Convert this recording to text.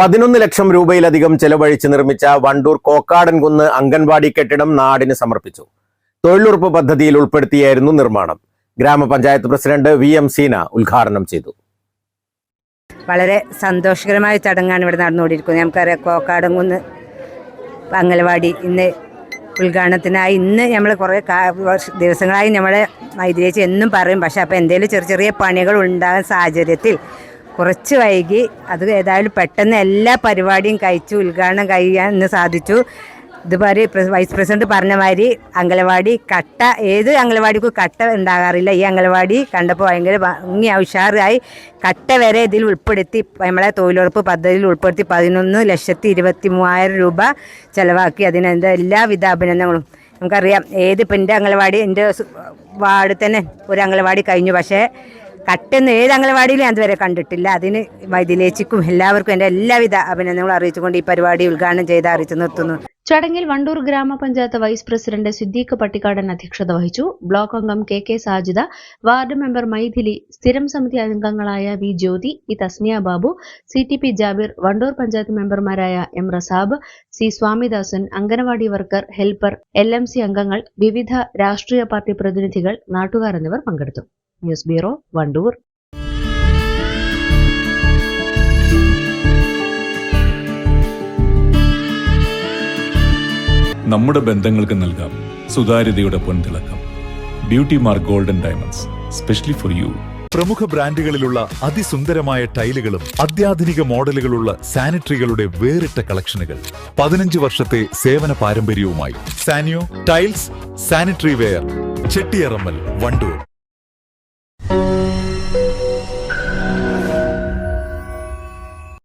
പതിനൊന്ന് ലക്ഷം രൂപയിലധികം ചെലവഴിച്ച് നിർമ്മിച്ച വണ്ടൂർ കോക്കാടൻ കുന്ന് അംഗൻവാടി കെട്ടിടം നാടിന് സമർപ്പിച്ചു. തൊഴിലുറപ്പ് പദ്ധതിയിൽ ഉൾപ്പെടുത്തിയായിരുന്നു നിർമ്മാണം. ഗ്രാമപഞ്ചായത്ത് പ്രസിഡന്റ് വി എം സീന ഉദ്ഘാടനം ചെയ്തു. വളരെ സന്തോഷകരമായ ചടങ്ങാണ് ഇവിടെ നടന്നുകൊണ്ടിരിക്കുന്നത്. നമുക്കറിയാം കോക്കാടൻ കുന്ന് അംഗൻവാടി ഇന്ന് ഉദ്ഘാടനത്തിനായി ഇന്ന് നമ്മൾ കുറേ ദിവസങ്ങളായി നമ്മളെ മൈതിരേച്ച് എന്നും പറയും. പക്ഷേ അപ്പോൾ എന്തെങ്കിലും ചെറിയ ചെറിയ പണികൾ ഉണ്ടാകുന്ന സാഹചര്യത്തിൽ കുറച്ച് വൈകി അത് ഏതായാലും പെട്ടെന്ന് എല്ലാ പരിപാടിയും കഴിച്ചു ഉദ്ഘാടനം കഴിയാൻ ഇന്ന് സാധിച്ചു. ഇതുപോലെ വൈസ് പ്രസിഡന്റ് പറഞ്ഞ മാതിരി അംഗനവാടി കട്ട ഏത് അംഗനവാടിക്കും കട്ട ഉണ്ടാകാറില്ല. ഈ അംഗനവാടി കണ്ടപ്പോൾ ഭയങ്കര ഭംഗി ഉഷാറായി. കട്ട വരെ ഇതിൽ ഉൾപ്പെടുത്തി നമ്മളെ തൊഴിലുറപ്പ് പദ്ധതിയിൽ ഉൾപ്പെടുത്തി പതിനൊന്ന് ലക്ഷത്തി ഇരുപത്തി മൂവായിരം രൂപ ചിലവാക്കി അതിനെന്ത എല്ലാവിധ അഭിനന്ദനങ്ങളും. നമുക്കറിയാം ഏത് ഇപ്പം എന്റെ അംഗനവാടി എന്റെ വാർഡ് തന്നെ ഒരു അംഗനവാടി കഴിഞ്ഞു. പക്ഷേ കട്ടെന്ന് ഏത് അംഗനവാടിയിലും ഞാൻ ഇതുവരെ കണ്ടിട്ടില്ല. അതിന് വൈദ്യലേച്ചിക്കും എല്ലാവർക്കും എന്റെ എല്ലാവിധ അഭിനന്ദനങ്ങളും അറിയിച്ചുകൊണ്ട് ഈ പരിപാടി ഉദ്ഘാടനം ചെയ്ത് അറിയിച്ചു നിർത്തുന്നു. ചടങ്ങിൽ വണ്ടൂർ ഗ്രാമപഞ്ചായത്ത് വൈസ് പ്രസിഡന്റ് സിദ്ദീഖ് പട്ടിക്കാടൻ അധ്യക്ഷത വഹിച്ചു. ബ്ലോക്ക് അംഗം K K Sajida ward member Mythili സ്ഥിരം സമിതി അംഗങ്ങളായ V Jyothi E Thasmiya Babu C T P Jabir Wandoor panchayat മെമ്പർമാരായ M Razab C Swamidasan anganwadi worker helper L M C അംഗങ്ങൾ വിവിധ രാഷ്ട്രീയ പാർട്ടി പ്രതിനിധികൾ നാട്ടുകാർ എന്നിവർ പങ്കെടുത്തു. News bureau Wandoor. നമ്മുടെ ബന്ധങ്ങൾക്ക് നൽകാം സുതാര്യതയുടെ പൊൻതിളക്കം. Beauty mark golden diamonds specially for you പ്രമുഖ ബ്രാൻഡുകളിലുള്ള അതിസുന്ദരമായ ടൈലുകളും അത്യാധുനിക മോഡലുകളുള്ള സാനിറ്ററികളുടെ വേറിട്ട കളക്ഷനുകൾ. പതിനഞ്ച് വർഷത്തെ സേവന പാരമ്പര്യവുമായി Sanyo tiles sanitary ware Chettiyarammal Wandoor.